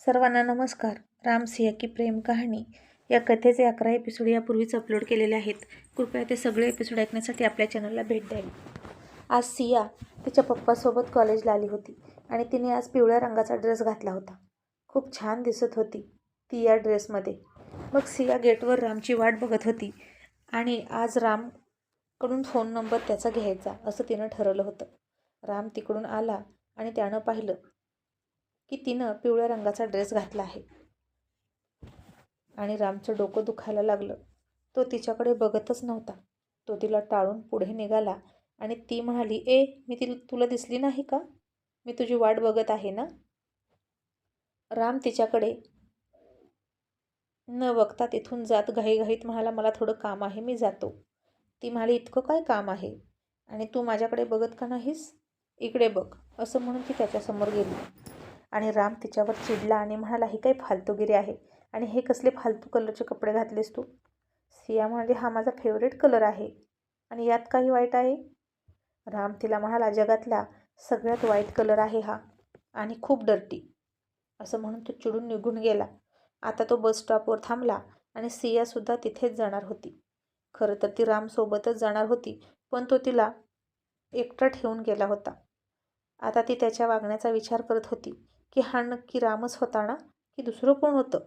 सर्वांना नमस्कार. राम सिया की प्रेम कहाणी. या कथेचे अकरा एपिसोड यापूर्वीच अपलोड केलेले आहेत. कृपया ते सगळे एपिसोड ऐकण्यासाठी आपल्या चॅनलला भेट द्यावी आज सिया तिच्या पप्पासोबत कॉलेजला आली होती आणि तिने आज पिवळ्या रंगाचा ड्रेस घातला होता. खूप छान दिसत होती ती या ड्रेसमध्ये मग सिया गेटवर रामची वाट बघत होती आणि आज रामकडून फोन नंबर त्याचा घ्यायचा असं तिनं ठरवलं होतं. राम तिकडून आला आणि त्यानं पाहिलं की तिनं पिवळ्या रंगाचा ड्रेस घातला आहे. आणि रामचं डोकं दुखायला लागलं. तो तिच्याकडे बघतच नव्हता. तो तिला टाळून पुढे निघाला आणि ती म्हणाली ए मी ती तुला दिसली नाही का? मी तुझी वाट बघत आहे ना? राम तिच्याकडे न बघता तिथून जात घाईघाईत म्हणाला मला थोडं काम आहे मी जातो. ती म्हणाली इतकं काय काम आहे? आणि तू माझ्याकडे बघत का नाहीस? इकडे बघ. असं म्हणून ती त्याच्यासमोर गेली. आणि राम तिच्यावर चिडला आणि म्हणाला ही काही फालतूगिरी आहे? आणि हे कसले फालतू कलरचे कपडे घातलेस तू? सिया म्हणाली हा माझा फेवरेट कलर आहे. आणि यात काही वाईट आहे? राम तिला म्हणाला जगातला सगळ्यात वाईट कलर आहे हा. आणि खूप डर्टी असं म्हणून तो चिडून निघून गेला. आता तो बस स्टॉपवर थांबला आणि सियासुद्धा तिथेच जाणार होती. खरं तर ती रामसोबतच जाणार होती पण तो तिला एकटा ठेवून गेला होता. आता ती त्याच्या वागण्याचा विचार करत होती. की हा नक्की रामच होता ना? की दुसरं कोण होतं?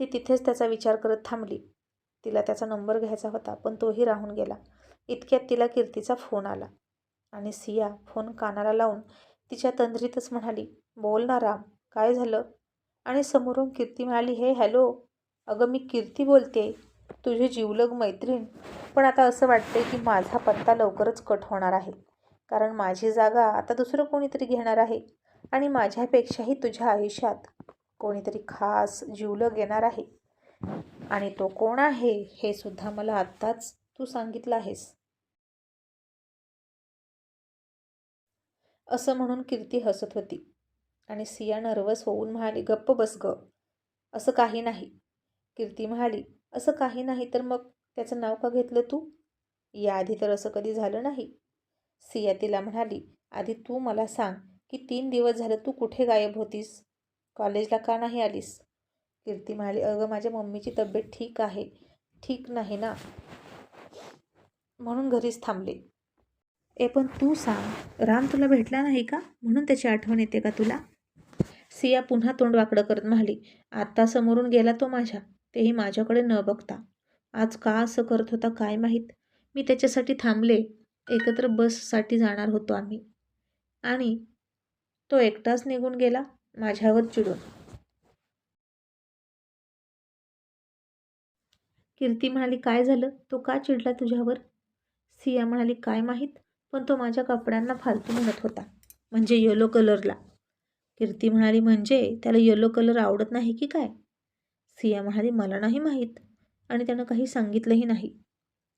ती तिथेच त्याचा विचार करत थांबली. तिला त्याचा नंबर घ्यायचा होता पण तोही राहून गेला. इतक्यात तिला कीर्तीचा फोन आला. आणि सिया फोन कानाला लावून तिच्या तंद्रीतच म्हणाली बोल ना राम काय झालं? आणि समोरून कीर्ती म्हणाली हे हॅलो अगं मी कीर्ती बोलते तुझी जीवलग मैत्रीण. पण आता असं वाटते की माझा पत्ता लवकरच कट होणार आहे. कारण माझी जागा आता दुसरं कोणीतरी घेणार आहे. आणि माझ्यापेक्षाही तुझ्या आयुष्यात कोणीतरी खास जिवलग येणार आहे. आणि तो कोण आहे हे सुद्धा मला आत्ताच तू सांगितलं आहेस. असं म्हणून कीर्ती हसत होती. आणि सिया नर्वस होऊन म्हणाली गप्प बस ग. असं काही नाही. कीर्ती म्हणाली असं काही नाही तर मग त्याचं नाव का घेतलं तू? याआधी तर असं कधी झालं नाही. सिया तिला म्हणाली आधी तू मला सांग की तीन दिवस झालं तू कुठे गायब होतीस? कॉलेजला का नाही आलीस? कीर्ती म्हणाली अगं माझ्या मम्मीची तब्येत ठीक आहे. ठीक नाही ना. म्हणून घरीच थांबले. ए पण तू सांग राम तुला भेटला नाही का? म्हणून त्याची आठवण येते का तुला? सिया पुन्हा तोंड वाकडं करत म्हणाली आत्ता समोरून गेला तो माझ्या तेही माझ्याकडे न बघता. आज का असं करत होता काय माहीत? मी त्याच्यासाठी थांबले. एकत्र बससाठी जाणार होतो आम्ही. आणि तो एकटाच निघून गेला माझ्यावर चिडून. कीर्ती म्हणाली काय झालं? तो का चिडला तुझ्यावर? सिया म्हणाली काय माहीत पण तो माझ्या कपड्यांना फालतू म्हणत होता म्हणजे येलो कलरला कीर्ती म्हणाली म्हणजे? त्याला येलो कलर आवडत नाही की काय? सिया म्हणाली मला नाही माहीत. आणि त्यानं काही सांगितलंही नाही.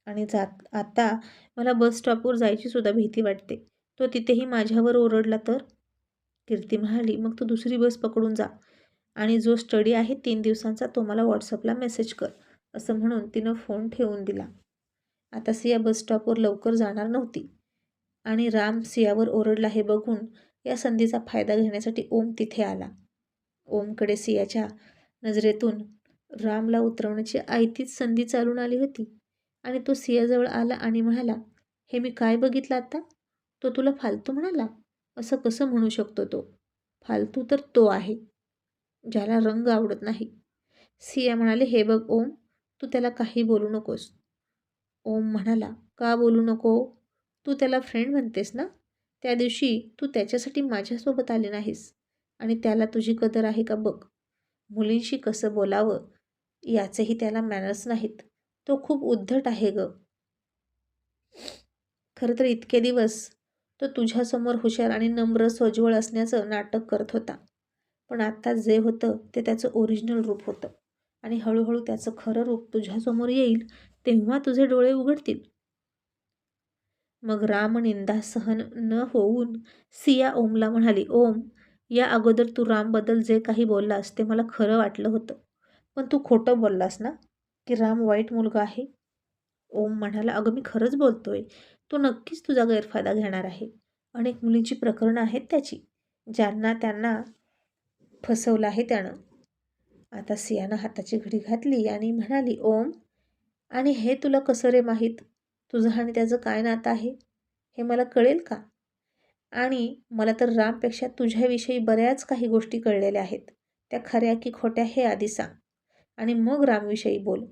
आणि जात आता मला बस स्टॉपवर जायची सुद्धा भीती वाटते. तो तिथेही माझ्यावर ओरडला तर? कीर्ती म्हणाली मग तू दुसरी बस पकडून जा आणि जो स्टडी आहे तीन दिवसांचा तो मला व्हॉट्सअपला मेसेज कर असं म्हणून तिनं फोन ठेवून दिला. आता सिया बस स्टॉपवर लवकर जाणार नव्हती आणि राम सियावर ओरडला हे बघून या संधीचा फायदा घेण्यासाठी ओम तिथे आला. ओमकडे सियाच्या नजरेतून रामला उतरवण्याची आयतीच संधी चालून आली होती आणि तो सियाजवळ आला आणि म्हणाला हे मी काय बघितलं आता? तो तुला फालतू म्हणाला? असं कसं म्हणू शकतो तो? फालतू तर तो आहे ज्याला रंग आवडत नाही. सिया म्हणाले हे बघ ओम तू त्याला काही बोलू नकोस. ओम म्हणाला का बोलू नको? तू त्याला फ्रेंड म्हणतेस ना? त्या दिवशी तू त्याच्यासाठी माझ्यासोबत आले नाहीस आणि त्याला तुझी कदर आहे का बघ? मुलींशी कसं बोलावं? याचेही त्याला मॅनर्स नाहीत. तो खूप उद्धट आहे ग. खरं तर इतके दिवस तो तुझ्यासमोर हुशार आणि नम्र सोज्वळ असण्याचं नाटक करत होता. पण आत्ता जे होतं ते त्याचं ओरिजिनल रूप होतं. आणि हळूहळू त्याचं खरं रूप तुझ्यासमोर येईल तेव्हा तुझे डोळे उघडतील. मग राम निंदा सहन न होऊन सिया ओमला म्हणाली ओम या अगोदर तू रामबद्दल जे काही बोललास ते मला खरं वाटलं होतं. पण तू खोटं बोललास ना की राम वाईट मुलगा आहे? ओम म्हणाला अगं मी खरंच बोलतोय. तो नक्कीच तुझा गैरफायदा घेणार आहे. अनेक मुलींची प्रकरणं आहेत त्याची ज्यांना त्यांना फसवलं आहे त्यानं. आता सियानं हाताची घडी घातली आणि म्हणाली ओम आणि हे तुला कसं रे माहीत? तुझं आणि त्याचं काय नातं आहे? हे मला कळेल का? आणि मला तर रामपेक्षा तुझ्याविषयी बऱ्याच काही गोष्टी कळलेल्या आहेत. त्या खऱ्या की खोट्या हे आधी सांग. आणि मग रामविषयी बोल.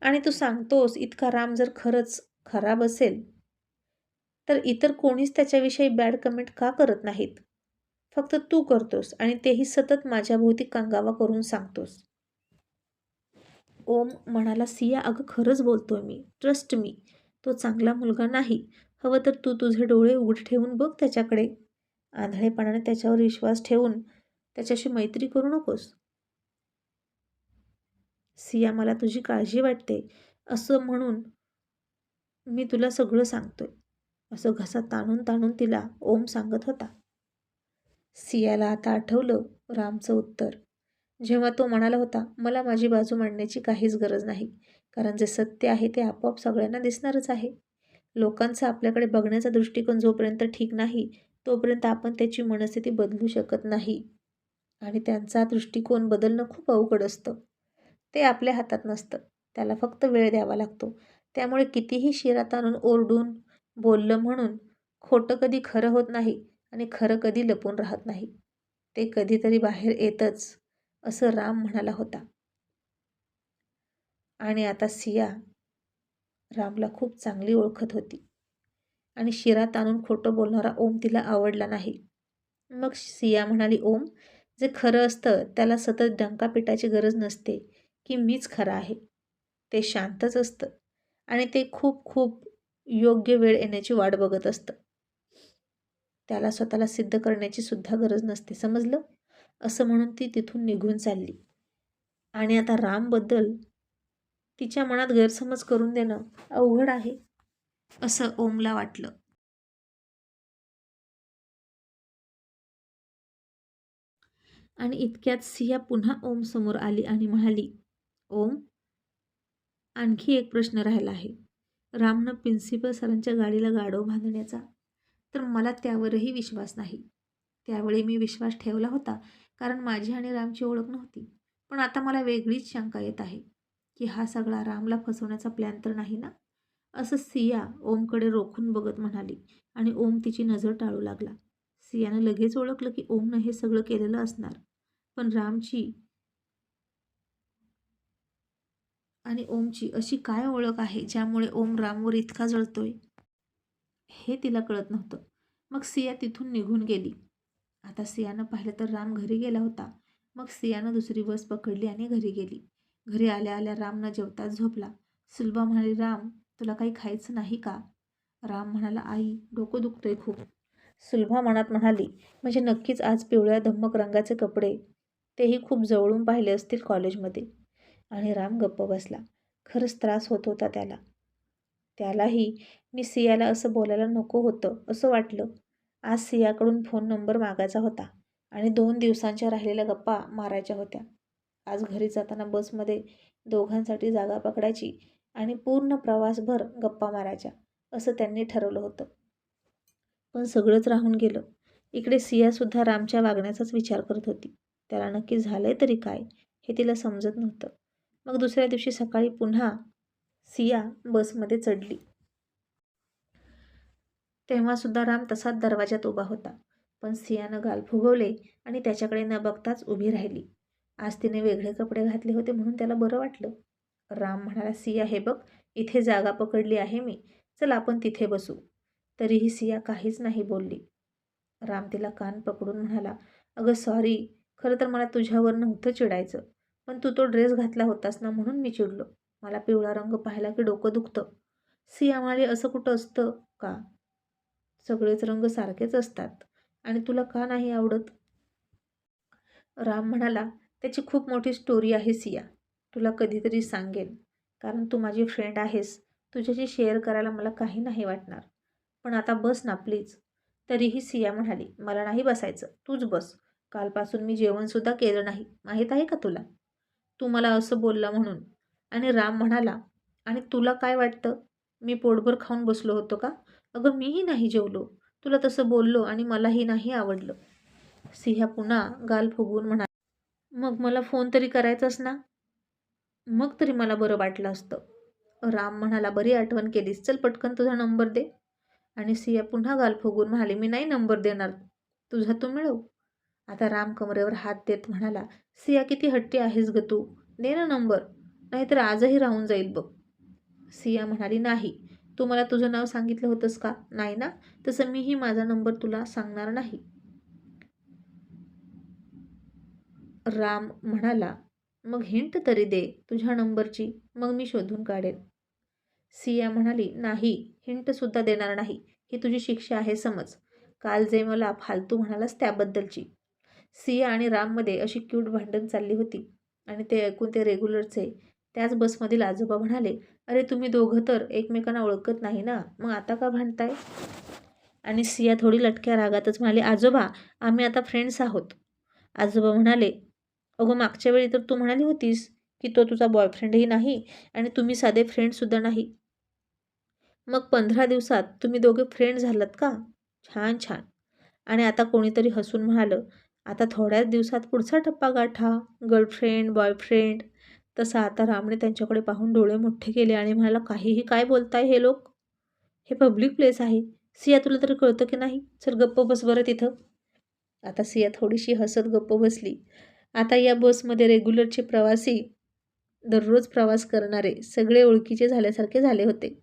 आणि तू सांगतोस इतका राम जर खरंच खराब असेल. तर इतर कोणीच त्याच्याविषयी बॅड कमेंट का करत नाहीत? फक्त तू करतोस आणि तेही सतत माझ्याभोवती कांगावा करून सांगतोस. ओम म्हणाला सिया अगं खरंच बोलतोय मी. ट्रस्ट मी तो चांगला मुलगा नाही. हवं तर तू तुझे डोळे उघडे ठेवून बघ त्याच्याकडे. आंधळेपणाने त्याच्यावर विश्वास ठेवून त्याच्याशी मैत्री करू नकोस. सिया मला तुझी काळजी वाटते. असं म्हणून मी तुला सगळं सांगतोय. असं घसा ताणून ताणून तिला ओम सांगत होता. सियाला आता आठवलं रामचं उत्तर. जेव्हा तो म्हणाला होता मला माझी बाजू मांडण्याची काहीच गरज नाही कारण जे सत्य आहे ते आपोआप सगळ्यांना दिसणारच आहे. लोकांचा आपल्याकडे बघण्याचा दृष्टिकोन जोपर्यंत ठीक नाही तोपर्यंत आपण त्याची मनस्थिती बदलू शकत नाही. आणि त्यांचा दृष्टिकोन बदलणं खूप अवघड असतं. ते आपल्या हातात नसतं. त्याला फक्त वेळ द्यावा लागतो. त्यामुळे कितीही शिरात आणून ओरडून बोललं म्हणून खोटं कधी खरं होत नाही आणि खरं कधी लपून राहत नाही. ते कधीतरी बाहेर येतच असं राम म्हणाला होता. आणि आता सिया रामला खूप चांगली ओळखत होती. आणि शिरात आणून खोटं बोलणारा ओम तिला आवडला नाही. मग सिया म्हणाली ओम जे खरं असतं त्याला सतत डंका पिटायची गरज नसते की मीच खरं आहे. ते शांतच असतं. आणि ते खूप खूप योग्य वेळ येण्याची वाट बघत असतं. त्याला स्वतःला सिद्ध करण्याची सुद्धा गरज नसते समजलं? असं म्हणून ती तिथून निघून चालली. आणि आता रामबद्दल तिच्या मनात गैरसमज करून देणं अवघड आहे असं ओमला वाटलं. आणि इतक्यात सिया पुन्हा ओम समोर आली आणि म्हणाली ओम आणखी एक प्रश्न राहिला आहे. रामनं प्रिन्सिपल सरांच्या गाडीला गाडव बांधण्याचा. तर मला त्यावरही विश्वास नाही. त्यावेळी मी विश्वास ठेवला होता कारण माझी आणि रामची ओळख नव्हती. पण आता मला वेगळीच शंका येत आहे की हा सगळा रामला फसवण्याचा प्लॅन तर नाही ना? असं सिया ओमकडे रोखून बघत म्हणाली आणि ओम तिची नजर टाळू लागला. सियानं लगेच ओळखलं की ओमनं हे सगळं केलेलं असणार. पण रामची आणि ओमची अशी काय ओळख आहे ज्यामुळे ओम रामवर इतका जळतोय? हे तिला कळत नव्हतं. मग सिया तिथून निघून गेली. आता सियानं पाहिलं तर राम घरी गेला होता. मग सियानं दुसरी बस पकडली आणि घरी गेली. घरी आल्या आल्या रामनं जेवताच झोपला. सुलभा म्हणाली राम तुला काही खायचं नाही का? राम म्हणाला आई डोकं दुखतंय खूप. सुलभा मनात म्हणाली म्हणजे नक्कीच आज पिवळ्या धम्मक रंगाचे कपडे. तेही खूप जवळून पाहिले असतील कॉलेजमध्ये. आणि राम गप्प बसला. खरंच त्रास होत होता त्याला. त्यालाही मी सियाला असं बोलायला नको होतं असं वाटलं. आज सियाकडून फोन नंबर मागायचा होता आणि दोन दिवसांच्या राहिलेल्या गप्पा मारायच्या होत्या. आज घरी जाताना बसमध्ये दोघांसाठी जागा पकडायची आणि पूर्ण प्रवासभर गप्पा मारायच्या असं त्यांनी ठरवलं होतं. पण सगळंच राहून गेलं. इकडे सियासुद्धा रामच्या वागण्याचाच विचार करत होती. त्याला नक्की झालंय तरी काय हे तिला समजत नव्हतं. मग दुसऱ्या दिवशी सकाळी पुन्हा सिया बसमध्ये चढली. तेव्हासुद्धा राम तसाच दरवाजात उभा होता. पण सियानं गाल फुगवले आणि त्याच्याकडे न बघताच उभी राहिली. आज तिने वेगळे कपडे घातले होते म्हणून त्याला बरं वाटलं. राम म्हणाला सिया हे बघ इथे जागा पकडली आहे मी. चल आपण तिथे बसू. तरीही सिया काहीच नाही बोलली. राम तिला कान पकडून म्हणाला अगं सॉरी. खरं तर मला तुझ्यावर नव्हतं चिडायचं. पण तू तो ड्रेस घातला होतास ना म्हणून मी चिडलो. मला पिवळा रंग पाहिला की डोकं दुखतं. सियामाळी असं कुठं असतं का? सगळेच रंग सारखेच असतात. आणि तुला का नाही आवडत? राम म्हणाला त्याची खूप मोठी स्टोरी आहे सिया. तुला कधीतरी सांगेन. कारण तू माझी फ्रेंड आहेस. तुझ्याशी शेअर करायला मला काही नाही वाटणार. पण आता बस ना प्लीज तरीही सिया म्हणाली मला नाही बसायचं. तूच बस. कालपासून मी जेवणसुद्धा केलं नाही. माहीत आहे का तुला? तू मला असं बोलला म्हणून. आणि राम म्हणाला आणि तुला काय वाटतं? मी पोटभर खाऊन बसलो होतो का? अगं मीही नाही जेवलो. तुला तसं बोललो आणि मलाही नाही आवडलं. सिंह पुन्हा गाल फुगवून म्हणा मग मला फोन तरी करायचाच ना? मग तरी मला बरं वाटलं असतं. राम म्हणाला बरी आठवण केलीस. चल पटकन तुझा नंबर दे. आणि सिया पुन्हा गाल फुगून म्हणाली मी नाही नंबर देणार. तुझा तू मिळव. आता राम कमरेवर हात देत म्हणाला सिया किती हट्टी आहेस ग तू? दे ना नंबर नाहीतर आजही राहून जाईल बघ. सिया म्हणाली नाही. तू मला तुझं नाव सांगितलं होतंस का? नाही ना? तसं मीही माझा नंबर तुला सांगणार नाही. राम म्हणाला मग हिंट तरी दे तुझ्या नंबरची मग मी शोधून काढेन. सिया म्हणाली नाही हिंटसुद्धा देणार नाही. ही तुझी शिक्षा आहे समज. काल जे मला फालतू म्हणालास त्याबद्दलची. सिया आणि राममध्ये अशी क्यूट भांडण चालली होती. आणि ते ऐकून ते रेग्युलरचे त्याच बसमधील आजोबा म्हणाले अरे तुम्ही दोघं तर एकमेकांना ओळखत नाही ना? मग आता का भांडताय? आणि सिया थोडी लटक्या रागातच म्हणाली आजोबा आम्ही आता फ्रेंड्स आहोत. आजोबा म्हणाले अगो मागच्या वेळी तर तू म्हणाली होतीस की तो तुझा बॉयफ्रेंडही नाही आणि तुम्ही साधे फ्रेंडसुद्धा नाही. मग पंधरा दिवसात तुम्ही दोघे फ्रेंड झालात का? छान छान. आणि आता कोणीतरी हसून म्हणालं आता थोड्याच दिवसात पुढचा टप्पा गाठा. Girlfriend boyfriend. तसा आता रामने त्यांच्याकडे पाहून डोळे मोठे केले आणि म्हणाला काहीही काय बोलताय हे लोक? हे पब्लिक प्लेस आहे. सिया तुला तर कळतं की नाही? चल गप्प बस बरं तिथं. आता सिया थोडीशी हसत गप्प बसली. आता या बसमध्ये रेग्युलरचे प्रवासी दररोज प्रवास करणारे सगळे ओळखीचे झाल्यासारखे झाले होते.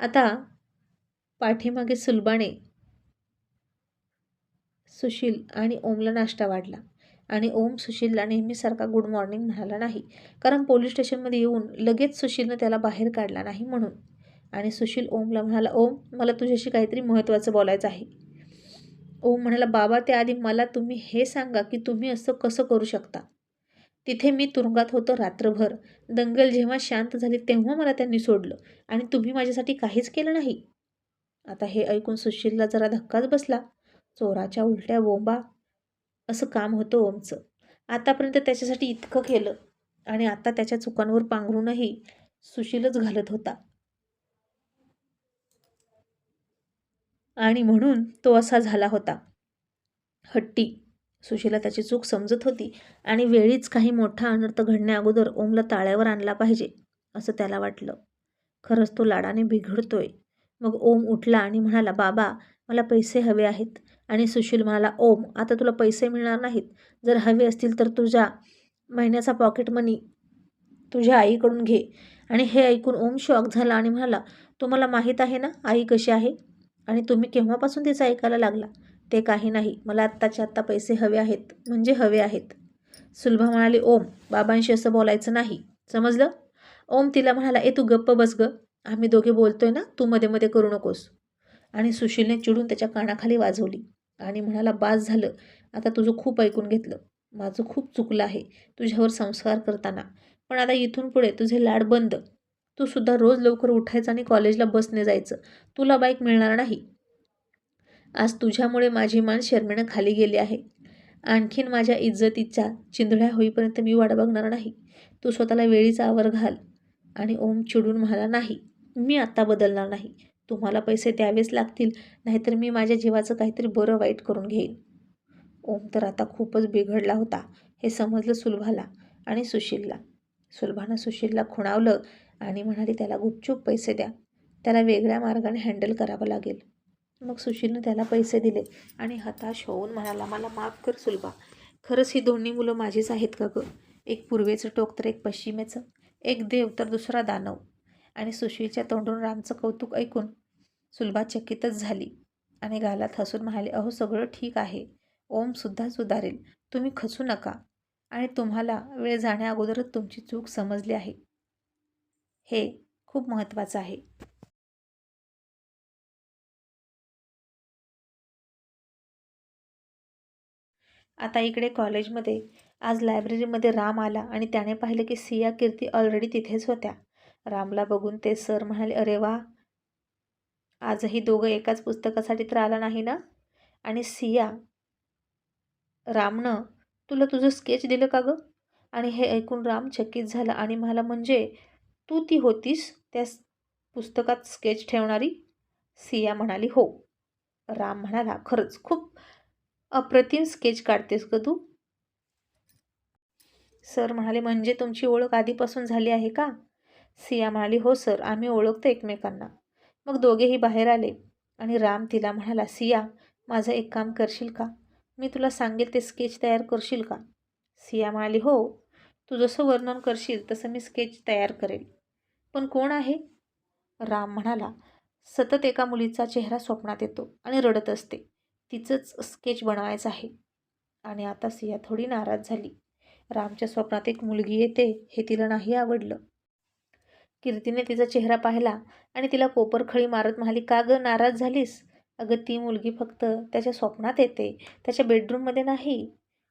आता पाठीमागे सुलबाने सुशील आणि ओमला नाश्ता वाढला. आणि ओम सुशीलला नेहमीसारखा गुड मॉर्निंग म्हणाला नाही. कारण पोलीस स्टेशनमध्ये येऊन लगेच सुशीलनं त्याला बाहेर काढला नाही म्हणून. आणि सुशील ओमला म्हणाला ओम मला तुझ्याशी काहीतरी महत्त्वाचं बोलायचं आहे. ओम म्हणाला बाबा त्याआधी मला तुम्ही हे सांगा की तुम्ही असं कसं करू शकता? तिथे मी तुरुंगात होतो रात्रभर. दंगल जेव्हा शांत झाली तेव्हा मला त्यांनी सोडलं. आणि तुम्ही माझ्यासाठी काहीच केलं नाही. आता हे ऐकून सुशीलला जरा धक्काच बसला. चोराच्या उलट्या बोंबा. असं काम होतं ओमचं. आतापर्यंत त्याच्यासाठी इतकं केलं. आणि आता त्याच्या चुकांवर पांघरूनही सुशीलच घालत होता. आणि म्हणून तो असा झाला होता. हट्टी. सुशीला त्याची चूक समजत होती. आणि वेळीच काही मोठा अनर्थ घडण्याअगोदर ओमला ताळ्यावर आणला पाहिजे असं त्याला वाटलं. खरंच तो लाडाने बिघडतोय. मग ओम उठला आणि म्हणाला बाबा मला पैसे हवे आहेत. आणि सुशील म्हणाला ओम आता तुला पैसे मिळणार नाहीत. जर हवे असतील तर तुझ्या महिन्याचा पॉकेट मनी तुझ्या आईकडून घे. आणि हे ऐकून ओम शॉक झाला आणि म्हणाला तुम्हाला माहीत आहे ना आई कशी आहे? आणि तुम्ही केव्हापासून तिचं ऐकायला लागला? ते काही नाही. मला आत्ताच्या आत्ता पैसे हवे आहेत. म्हणजे हवे आहेत. सुलभा म्हणाली ओम बाबांशी असं बोलायचं नाही. समजलं? ओम तिला म्हणाला ए तू गप्प बस ग. आम्ही दोघे बोलतोय ना तू मध्ये मध्ये करू नकोस. आणि सुशीलने चिडून त्याच्या कानाखाली वाजवली. आणि म्हणाला बास झालं. आता तुझं खूप ऐकून घेतलं. माझं खूप चुकलं आहे तुझ्यावर संस्कार करताना. पण आता इथून पुढे तुझे लाड बंद. तू सुद्धा रोज लवकर उठायचं आणि कॉलेजला बसने जायचं. तुला बाईक मिळणार नाही. आज तुझ्यामुळे माझी मान शर्मेनं खाली गेली आहे. आणखीन माझ्या इज्जतीच्या चिंधड्या होईपर्यंत मी वाट बघणार नाही. तू स्वतःला वेळीचा आवर घाल. आणि ओम चिडून म्हणाला नाही. मी आत्ता बदलणार नाही. तुम्हाला पैसे द्यावेच लागतील नाहीतर मी माझ्या जीवाचं काहीतरी बरं वाईट करून घेईन. ओम तर आता खूपच बिघडला होता हे समजलं सुलभाला आणि सुशीलला. सुलभानं सुशीलला खुणावलं आणि म्हणाली त्याला गुपचूप पैसे द्या. त्याला वेगळ्या मार्गाने हँडल करावं लागेल. मग सुशीलनं त्याला पैसे दिले आणि हताश होऊन म्हणाला मला माफ कर सुलभा. खरंच ही दोन्ही मुलं माझीच आहेत का गं. एक पूर्वेचं टोक तर एक पश्चिमेचं. एक देव तर दुसरा दानव. आणि सुशीलच्या तोंडून रामचं कौतुक ऐकून सुलभा चकितच झाली. आणि गालात हसून म्हणाले अहो सगळं ठीक आहे. ओमसुद्धा सुधारेल. तुम्ही खचू नका. आणि तुम्हाला वेळ जाण्या अगोदरच तुमची चूक समजली आहे. हे खूप महत्त्वाचं आहे. आता इकडे कॉलेजमध्ये आज लायब्ररीमध्ये राम आला आणि त्याने पाहिलं की सिया कीर्ती ऑलरेडी तिथेच होत्या. रामला बघून ते सर म्हणाले अरे वा! आजही दोघं एकाच पुस्तकासाठी तर आला नाही ना? आणि सिया रामनं तुला तुझं स्केच दिलं का गं? आणि हे ऐकून राम चकित झाला. आणि मला म्हणजे तू ती होतीस त्या पुस्तकात स्केच ठेवणारी? सिया म्हणाली हो. राम म्हणाला खरंच खूप अप्रतिम स्केच काढतेस ग तू. सर म्हणाले म्हणजे तुमची ओळख आधीपासून झाली आहे का? सिया म्हणाली हो सर आम्ही ओळखतो एकमेकांना. मग दोघेही बाहेर आले आणि राम तिला म्हणाला सिया माझं एक काम करशील का? मी तुला सांगेल ते स्केच तयार करशील का? सिया म्हणाली हो तू जसं वर्णन करशील तसं मी स्केच तयार करेल पण कोण आहे? राम म्हणाला सतत एका मुलीचा चेहरा स्वप्नात येतो आणि रडत असते. तिचंच स्केच बनवायचं आहे. आणि आता सिया थोडी नाराज झाली. रामच्या स्वप्नात एक मुलगी येते हे तिला नाही आवडलं. कीर्तीने तिचा चेहरा पाहिला आणि तिला कोपरखळी मारत म्हणाली का गं नाराज झालीस? अगं ती मुलगी फक्त त्याच्या स्वप्नात येते त्याच्या बेडरूममध्ये नाही.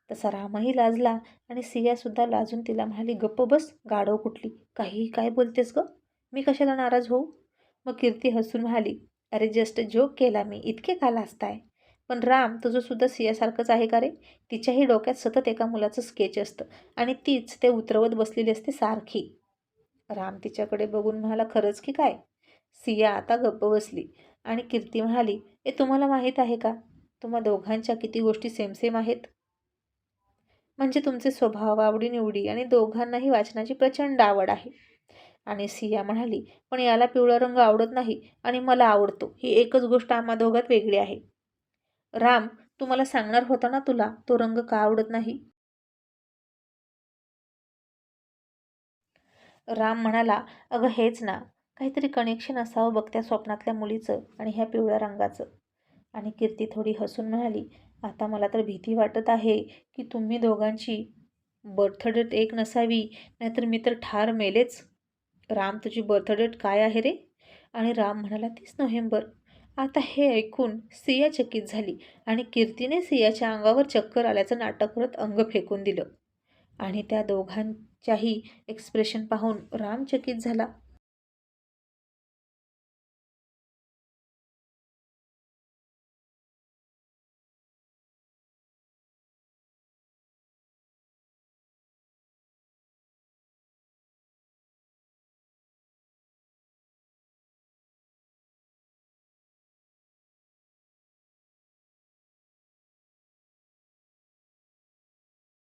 तसा रामही लाजला आणि सियासुद्धा लाजून तिला म्हणाली गप्प बस गाढव कुठली? काहीही काय बोलतेस गं? मी कशाला नाराज होऊ? मग कीर्ती हसून म्हणाली अरे जस्ट जोक केला मी इतके का लाजताय? पण राम तुझंसुद्धा सियासारखंच आहे का रे? तिच्याही डोक्यात सतत एका मुलाचं स्केच असतं आणि तीच ते उतरवत बसलेली असते सारखी. राम तिच्याकडे बघून म्हणाला खरंच की काय? सिया आता गप्प बसली आणि कीर्ती म्हणाली हे तुम्हाला माहीत आहे का? तुम्हा दोघांच्या किती गोष्टी सेमसेम आहेत. म्हणजे तुमचे स्वभाव आवडीनिवडी आणि दोघांनाही वाचनाची प्रचंड आवड आहे. आणि सिया म्हणाली पण याला पिवळा रंग आवडत नाही आणि मला आवडतो. ही एकच गोष्ट आम्हा दोघात वेगळी आहे. राम तू मला सांगणार होता ना तुला तो रंग का आवडत नाही? राम म्हणाला अगं हेच ना काहीतरी कनेक्शन असावं बघ त्या स्वप्नातल्या मुलीचं आणि ह्या पिवळ्या रंगाचं. आणि कीर्ती थोडी हसून म्हणाली आता मला तर भीती वाटत आहे की तुम्ही दोघांची बर्थ डेट एक नसावी नाहीतर मी तर ठार मेलेच. राम तुझी बर्थ डेट काय आहे रे? आणि राम म्हणाला तीस नोव्हेंबर. आता हे ऐकून सिया चकित झाली आणि कीर्तीने सियाच्या अंगावर चक्कर आल्याचं नाटक करत अंग फेकून दिलं. आणि त्या दोघांच्याही एक्सप्रेशन पाहून राम चकित झाला.